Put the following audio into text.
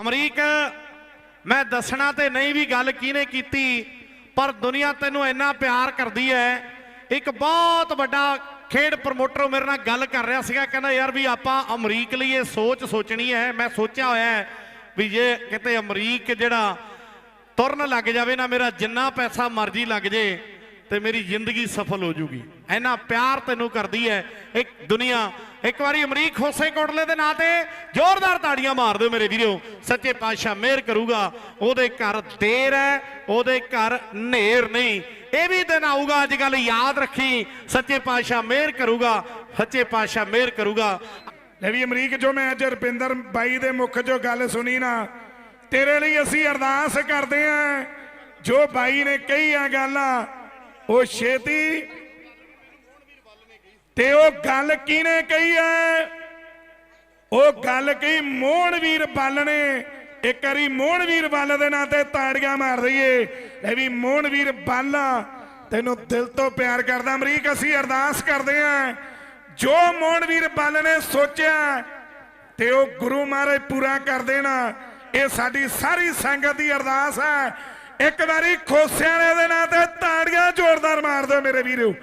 ਅਮਰੀਕ, ਮੈਂ ਦੱਸਣਾ ਤੇ ਨਹੀਂ ਵੀ ਗੱਲ ਕਿਹਨੇ ਕੀਤੀ, ਪਰ ਦੁਨੀਆ ਤੈਨੂੰ ਇੰਨਾ ਪਿਆਰ ਕਰਦੀ ਹੈ ਇੱਕ ਬਹੁਤ ਵੱਡਾ ਖੇਡ ਪ੍ਰਮੋਟਰ ਮੇਰੇ ਨਾਲ ਗੱਲ ਕਰ ਰਿਹਾ ਸੀਗਾ, ਕਹਿੰਦਾ, ਯਾਰ ਵੀ ਆਪਾਂ ਅਮਰੀਕ ਲਈ ਇਹ ਸੋਚ ਸੋਚਣੀ ਹੈ ਮੈਂ ਸੋਚਿਆ ਹੋਇਆ ਹੈ ਵੀ ਜੇ ਕਿਤੇ ਅਮਰੀਕ ਜਿਹੜਾ ਤੁਰਨ ਲੱਗ ਜਾਵੇ ਨਾ, ਮੇਰਾ ਜਿੰਨਾ ਪੈਸਾ ਮਰਜ਼ੀ ਲੱਗ ਜੇ ਤੇ ਮੇਰੀ ਜ਼ਿੰਦਗੀ ਸਫਲ ਹੋ ਜੂਗੀ। ਇੰਨਾ ਪਿਆਰ ਤੈਨੂੰ ਕਰਦੀ ਹੈ ਇੱਕ ਦੁਨੀਆ ਇੱਕ ਵਾਰੀ ਅਮਰੀਕ ਹੋਸੇ ਕੋਟਲੇ ਦੇ ਨਾਂ ਤੇ ਜ਼ੋਰਦਾਰ ਤਾੜੀਆਂ ਮਾਰ ਦਿਓ ਮੇਰੇ ਵੀਰੋ। ਸੱਚੇ ਪਾਤਸ਼ਾਹ ਮਿਹਰ ਕਰੂਗਾ। ਉਹਦੇ ਘਰ ਦੇਰ ਹੈ, ਉਹਦੇ ਘਰ ਹਨੇਰ ਨਹੀਂ। ਇਹ ਵੀ ਦਿਨ ਆਊਗਾ, ਅੱਜ ਕੱਲ ਯਾਦ ਰੱਖੀ। ਸੱਚੇ ਪਾਤਸ਼ਾਹ ਮਿਹਰ ਕਰੂਗਾ, ਸੱਚੇ ਪਾਤਸ਼ਾਹ ਮਿਹਰ ਕਰੂਗਾ। ਲੈ ਵੀ ਅਮਰੀਕ, ਜੋ ਮੈਂ ਅੱਜ ਰਪਿੰਦਰ ਬਾਈ ਦੇ ਮੁਖ ਜੋ ਗੱਲ ਸੁਣੀ ਨਾ, ਤੇਰੇ ਲਈ ਅਸੀਂ ਅਰਦਾਸ ਕਰਦੇ ਆਂ ਜੋ ਬਾਈ ਨੇ ਕਹੀ ਆ ਗੱਲਾਂ, ਉਹ ਛੇਤੀ ਤੇ ਉਹ ਗੱਲ ਕਿਹਨੇ ਕਹੀ ਐ? ਉਹ ਗੱਲ ਕਹੀ ਮੋਹਣਵੀਰ ਬੱਲ ਨੇ। ਇੱਕ ਵਾਰੀ ਮੋਹਣਵੀਰ ਬੱਲ ਦੇ ਨਾਂ ਤੇ ਤਾੜੀਆਂ ਮਾਰ ਦਈਏ। ਲੈ ਵੀ ਮੋਹਣਵੀਰ ਬੱਲ ਤੈਨੂੰ ਦਿਲ ਤੋਂ ਪਿਆਰ ਕਰਦਾ ਅਮਰੀਕ, ਅਸੀਂ ਅਰਦਾਸ ਕਰਦੇ ਆਂ। ਜੋ ਮੋਹਣਵੀਰ ਬੱਲ ਨੇ ਸੋਚਿਆ ਤੇ ਉਹ ਗੁਰੂ ਮਹਾਰਾਜ ਪੂਰਾ ਕਰ ਦੇਣਾ। ਇਹ ਸਾਡੀ ਸਾਰੀ ਸੰਗਤ ਦੀ ਅਰਦਾਸ ਹੈ ਇੱਕ ਵਾਰੀ ਖੋਸਿਆਂ ਦੇ ਨਾਂ ਤੇ ਤਾੜੀਆਂ ਜ਼ੋਰਦਾਰ ਮਾਰ ਦਿਓ ਮੇਰੇ ਵੀਰੋ।